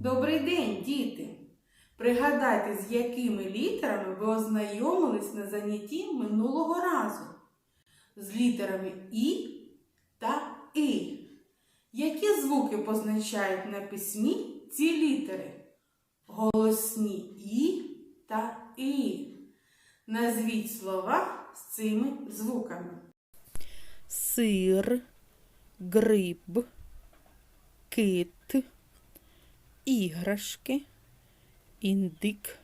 Добрий день, діти! Пригадайте, з якими літерами ви ознайомились на занятті минулого разу. З літерами І та И. Які звуки позначають на письмі ці літери? Голосні І та І. Назвіть слова з цими звуками. сир, гриб, кит, іграшки, індик,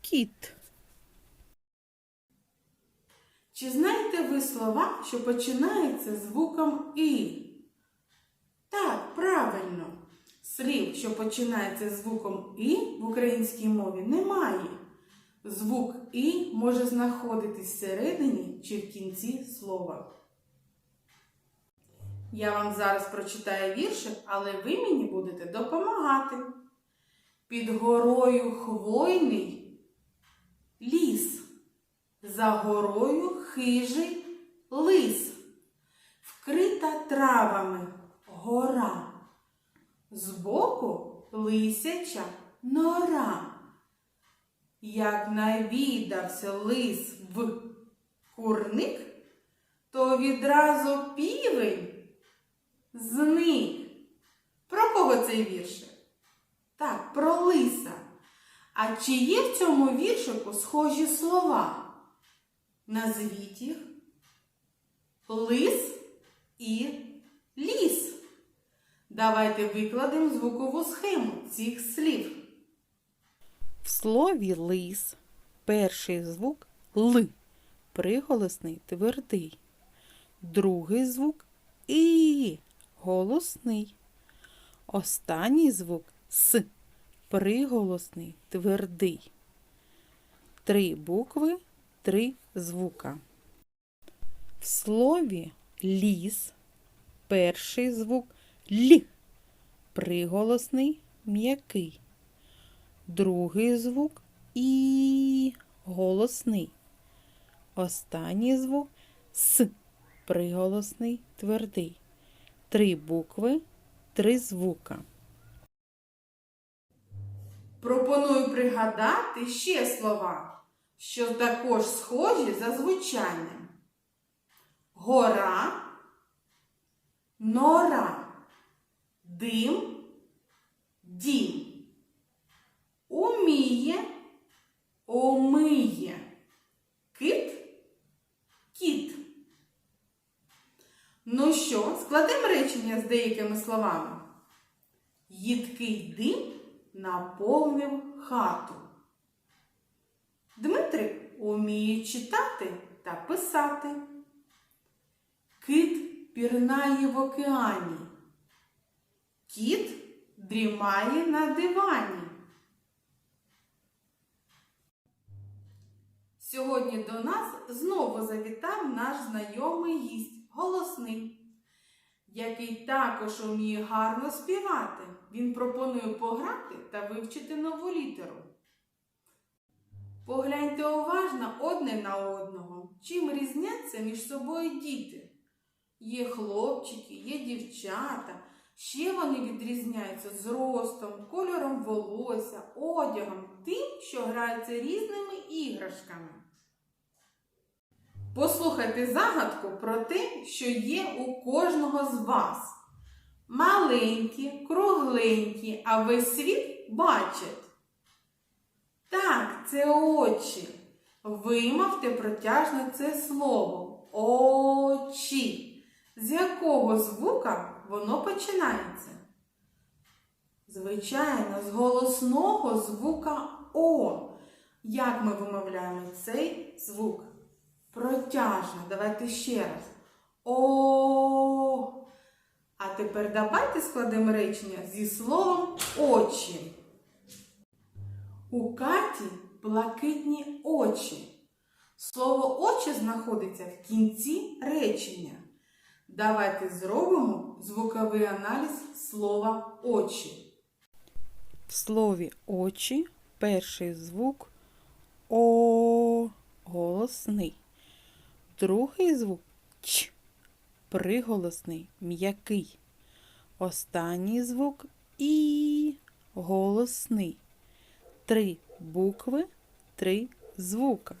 кіт. Чи знаєте ви слова, що починаються звуком І? Так, правильно. Слів, що починаються звуком І в українській мові, немає. Звук І може знаходитись всередині чи в кінці слова. Я вам зараз прочитаю віршик, але ви мені будете допомагати. Під горою хвойний ліс. За горою хижий лис, вкрита травами гора, збоку лисяча нора. Як навідався лис в курник, то відразу півень зник. Про кого цей віршик? Так, про лиса. А чи є в цьому віршику схожі слова? Назвіть їх лис і ліс. Давайте викладемо звукову схему цих слів. В слові лис перший звук Л, приголосний твердий. Другий звук І, голосний. Останній звук С, приголосний твердий. Три букви, три звука. В слові ліс перший звук Л, приголосний м'який. Другий звук І голосний. Останній звук С приголосний твердий. Три букви, три звука. Пропоную пригадати ще слова, що також схожі за звучанням. Гора, нора, дим, дім. Уміє, омиє, кит, кіт. Ну що, складемо речення з деякими словами. Їдкий дим наповнив хату. Дмитрик уміє читати та писати. Кит пірнає в океані. Кіт дрімає на дивані. Сьогодні до нас знову завітав наш знайомий гість, голосний, який також уміє гарно співати. Він пропонує пограти та вивчити нову літеру. Погляньте уважно одне на одного, чим різняться між собою діти. Є хлопчики, є дівчата. Ще вони відрізняються зростом, кольором волосся, одягом, тим, що граються різними іграшками. Послухайте загадку про те, що є у кожного з вас. Маленькі, кругленькі, а весь світ бачать. Так, це очі. Вимовте протяжно це слово. Очі. З якого звука воно починається? Звичайно, з голосного звука О. Як ми вимовляємо цей звук? Протяжно. Давайте ще раз. О. А тепер давайте складемо речення зі словом очі. У Каті блакитні очі. Слово очі знаходиться в кінці речення. Давайте зробимо звуковий аналіз слова очі. В слові очі перший звук О голосний. Другий звук Ч приголосний, м'який. Останній звук І голосний. Три букви, три звука.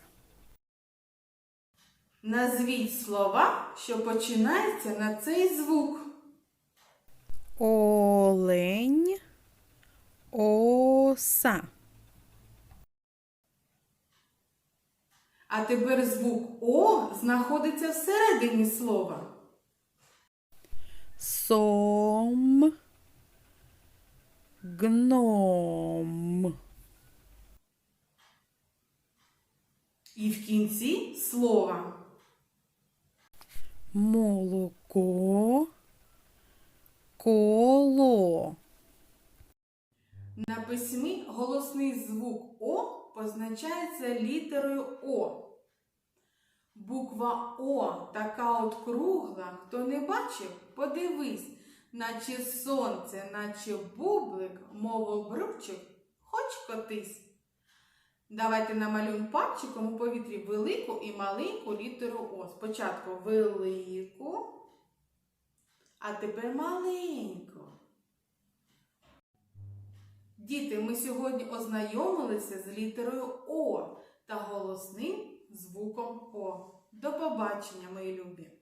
Назвіть слова, що починаються на цей звук. Олень, оса. А тепер звук О знаходиться всередині слова. Сом, гном. І в кінці слова. молоко, коло, На письмі голосний звук О позначається літерою О. Буква О така от кругла. Хто не бачив, подивись, наче сонце, наче бублик, мов обручик, хоч котись. Давайте намалюємо пальчиком у повітрі велику і маленьку літеру О. Спочатку велику, а тепер маленьку. Діти, ми сьогодні ознайомилися з літерою О та голосним звуком О. До побачення, мої любі!